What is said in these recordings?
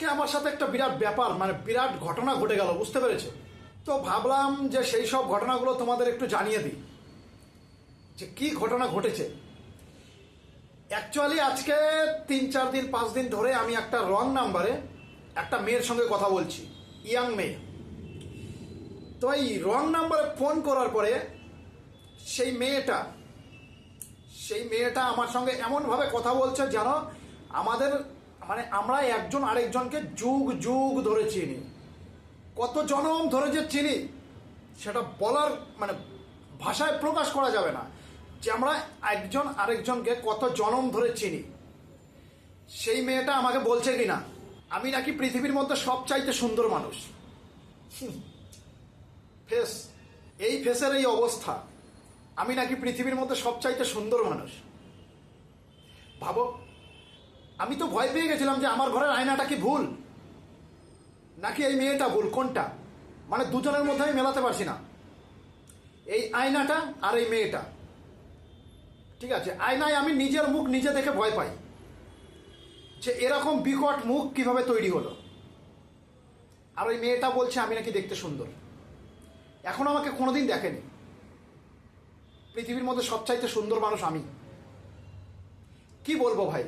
আজকে আমার সাথে একটা বিরাট ব্যাপার মানে বিরাট ঘটনা ঘটে গেল, বুঝতে পেরেছ? তো ভাবলাম যে সেই সব ঘটনাগুলো তোমাদের একটু জানিয়ে দিই। যে কি ঘটনা ঘটেছে? অ্যাকচুয়ালি আজকে তিন, চার দিন, পাঁচ দিন ধরে আমি একটা রং নাম্বারে একটা মেয়ের সঙ্গে কথা বলছি ইয়াং মেয়ে। তো এই রং নাম্বারে ফোন করার পরে সেই মেয়েটা সেই মেয়েটা আমার সঙ্গে এমনভাবে কথা বলছে যেন আমাদের মানে আমরা একজন আরেকজনকে যুগ যুগ ধরে চিনি। কত জনম ধরে যে চিনি, সেটা বলার মানে ভাষায় প্রকাশ করা যাবে না। যে আমরা একজন আরেকজনকে কত জনম ধরে চিনি, সেই মেয়েটা আমাকে বলছে কি না আমি নাকি পৃথিবীর মধ্যে সবচাইতে সুন্দর মানুষ। ফেস, এই ফেসের এই অবস্থা, আমি নাকি পৃথিবীর মধ্যে সবচাইতে সুন্দর মানুষ। ভাবো আমি তো ভয় পেয়ে গেছিলাম যে আমার ঘরের আয়নাটা কি ভুল? নাকি এই মেয়েটা ভুল? কোনটা? মানে দুজনের মধ্যে আমি মেলাতে পারছি না। এই আয়নাটা আর এই মেয়েটা। ঠিক আছে, আয়নায় আমি নিজের মুখ নিজে দেখে ভয় পাই যে এরকম বিকট মুখ কীভাবে তৈরি হলো। আর ওই মেয়েটা বলছে, আমি নাকি দেখতে সুন্দর। এখন আমাকে কোনোদিন দেখেনি। পৃথিবীর মধ্যে সবচাইতে সুন্দর মানুষ আমি। কি বলব ভাই?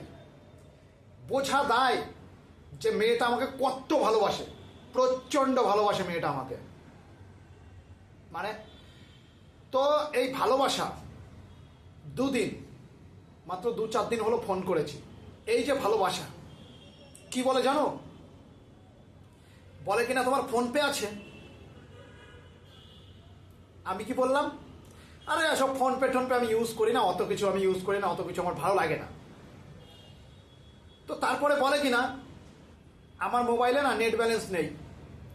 বোঝা দায় যে মেয়েটা আমাকে কত ভালোবাসে, প্রচণ্ড ভালোবাসে মেয়েটা আমাকে। মানে তো এই ভালোবাসা দুদিন, মাত্র দু চার দিন হলো ফোন করেছি। এই যে ভালোবাসা, কি বলে জানো? বলে কিনা তোমার ফোন পে আছে? আমি কি বললাম? আরে সব ফোন পে টোন পে আমি ইউজ করি না, অত কিছু আমি ইউজ করি না, অত কিছু আমার ভালো লাগে না। তো তারপরে বলে কি না আমার মোবাইলে না নেট ব্যালেন্স নেই।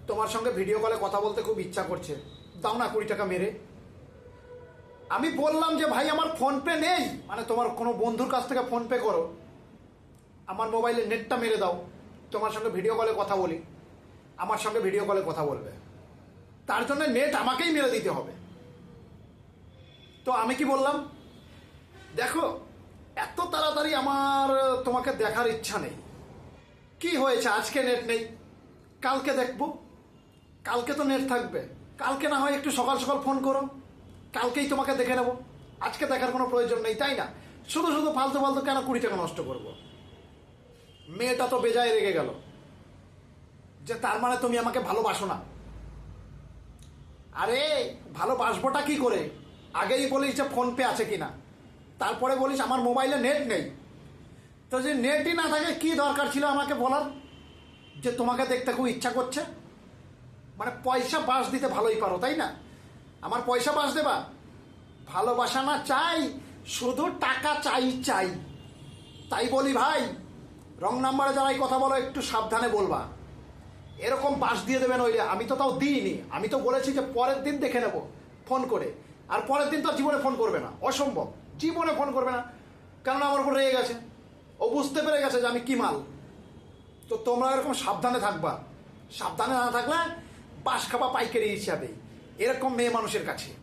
তোমার সঙ্গে ভিডিও কলে কথা বলতে খুব ইচ্ছা করছে। দাও না কুড়ি টাকা মেরে। আমি বললাম যে, ভাই, আমার ফোন পে নেই। মানে তোমার কোনো বন্ধুর কাছ থেকে ফোন পে করো। আমার মোবাইলে নেটটা মেরে দাও। তোমার সঙ্গে ভিডিও কলে কথা বলি। আমার সঙ্গে ভিডিও কলে কথা বলবে। তার জন্য নেট আমাকেই মেরে দিতে হবে। তো আমি কি বললাম? দেখো এত তাড়াতাড়ি আমার তোমাকে দেখার ইচ্ছা নেই। কি হয়েছে? আজকে নেট নেই। কালকে দেখব। কালকে তো নেট থাকবে। কালকে না হয় একটু সকাল সকাল ফোন করো। কালকেই তোমাকে দেখে নেব। আজকে দেখার কোনো প্রয়োজন নেই, তাই না? শুধু শুধু ফালতু ফালতু কেন কুড়ি টাকা নষ্ট করব? মেয়েটা তো বেজায় রেগে গেল। যে তার মানে তুমি আমাকে ভালোবাসো না। আরে, ভালোবাসবোটা কি করে? আগেই বলিস যে ফোন পে আছে কিনা। তারপরে বলিস আমার মোবাইলে নেট নেই। তো যে নেটই না থাকে, কি দরকার ছিল আমাকে বলার? যে তোমাকে দেখতে খুব ইচ্ছা করছে? মানে পয়সা বাস দিতে ভালোই পারো, তাই না? আমার পয়সা বাস দেবা? ভালোবাসা না চাই, শুধু টাকা চাই চাই। তাই বলি ভাই, রং নাম্বারে যারা এই কথা বলো, একটু সাবধানে বলবা। এরকম বাস দিয়ে দেবেন ওইলে আমি তো তাও দিইনি। আমি তো বলেছি যে পরের দিন দেখে নেব, ফোন করে। আর পরের দিন তো জীবনে ফোন করবে না, অসম্ভব। জীবনে ফোন করবে না। কেননা আমার উপর রেগে গেছে। ও বুঝতে পেরে গেছে যে আমি কি মাল। তো তোমরা এরকম সাবধানে থাকবা। সাবধানে না থাকলে বাস খাবা পাইকারি হিসাবে। এরকম মেয়ে মানুষের কাছে।